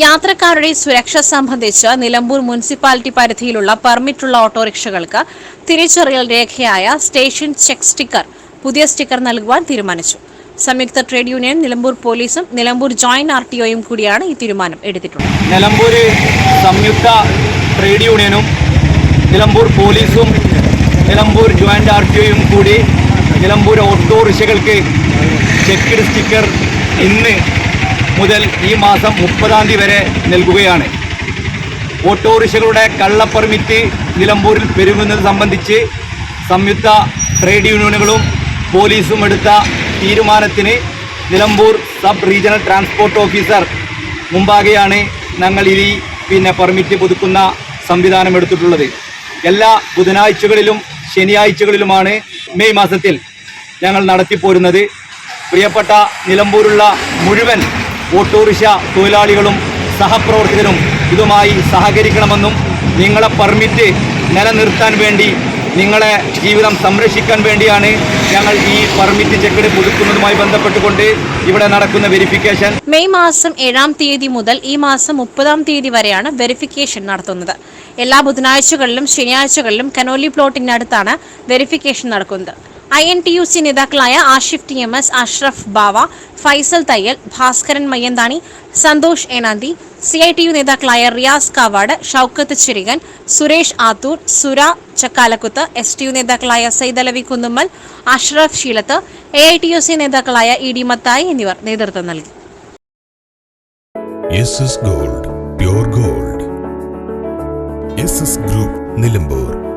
യാത്രക്കാരുടെ സുരക്ഷ സംബന്ധിച്ച് നിലമ്പൂർ മുനിസിപ്പാലിറ്റി പരിധിയിലുള്ള പെർമിറ്റുള്ള ഓട്ടോറിക്ഷകൾക്ക് തിരിച്ചറിയൽ രേഖയായ സ്റ്റേഷൻ ചെക്ക് സ്റ്റിക്കർ പുതിയ സ്റ്റിക്കർ നൽകുവാൻ തീരുമാനിച്ചു. സംയുക്ത ട്രേഡ് യൂണിയൻ നിലമ്പൂർ പോലീസും നിലമ്പൂർ ജോയിന്റ് ആർ ടി ഒയും കൂടിയാണ് ഈ തീരുമാനം എടുത്തിട്ടുള്ളത്. നിലമ്പൂർ സംയുക്ത ട്രേഡ് യൂണിയനും നിലമ്പൂർ പോലീസും നിലമ്പൂർ ജോയിന്റ് ആർ ടി ഒയും കൂടി നിലമ്പൂർ ഓട്ടോറിക്ഷകൾക്ക് ചെക്ക് സ്റ്റിക്കർ ഇന്ന് മുതൽ ഈ മാസം മുപ്പതാം തീയതി വരെ നൽകുകയാണ്. ഓട്ടോറിക്ഷകളുടെ കള്ള പെർമിറ്റ് നിലമ്പൂരിൽ പെരുകുന്നത് സംബന്ധിച്ച് സംയുക്ത ട്രേഡ് യൂണിയനുകളും പോലീസും എടുത്ത തീരുമാനത്തിന് Nilambur sub regional transport officer മുമ്പാകെയാണ് ഞങ്ങൾ ഇനി പിന്നെ പെർമിറ്റ് പുതുക്കുന്ന സംവിധാനം എടുത്തിട്ടുള്ളത്. എല്ലാ ബുധനാഴ്ചകളിലും ശനിയാഴ്ചകളിലുമാണ് മെയ് മാസത്തിൽ ഞങ്ങൾ നടത്തിപ്പോരുന്നത്. പ്രിയപ്പെട്ട നിലമ്പൂരുള്ള മുഴുവൻ ഓട്ടോറിക്ഷ തൊഴിലാളികളും സഹപ്രവർത്തകരും ഇതുമായി സഹകരിക്കണമെന്നും നിങ്ങളെ പെർമിറ്റ് നിലനിർത്താൻ വേണ്ടി നിങ്ങളെ ജീവിതം സംരക്ഷിക്കാൻ വേണ്ടിയാണ് ഞങ്ങൾ ഈ പെർമിറ്റ് ചെക്കഡ് പുതുക്കുന്നതുമായി ബന്ധപ്പെട്ടുകൊണ്ട് ഇവിടെ നടക്കുന്ന വെരിഫിക്കേഷൻ മെയ് മാസം ഏഴാം തീയതി മുതൽ ഈ മാസം മുപ്പതാം തീയതി വരെയാണ് വെരിഫിക്കേഷൻ നടത്തുന്നത്. എല്ലാ ബുധനാഴ്ചകളിലും ശനിയാഴ്ചകളിലും കനോലി പ്ലോട്ടിനടുത്താണ് വെരിഫിക്കേഷൻ നടക്കുന്നത്. I N T U C നേതാക്കളായ Ashif T M S Ashraf Bava Faisal Thayyil Bhaskaran Mayyanthani Santhosh Enanthi C I T U നേതാക്കളായ റിയാസ് കാവാട് ഷൗക്കത്ത് ചിരികൻ സുരേഷ് ആത്തൂർ സുര ചക്കാലക്കുത്ത് എസ് ടി യു നേതാക്കളായ Saidalavi Kunnummal Ashraf Sheelath A I T U C നേതാക്കളായ E D Mathai എന്നിവർ നേതൃത്വം നൽകി. Gold gold. Group Nilambur.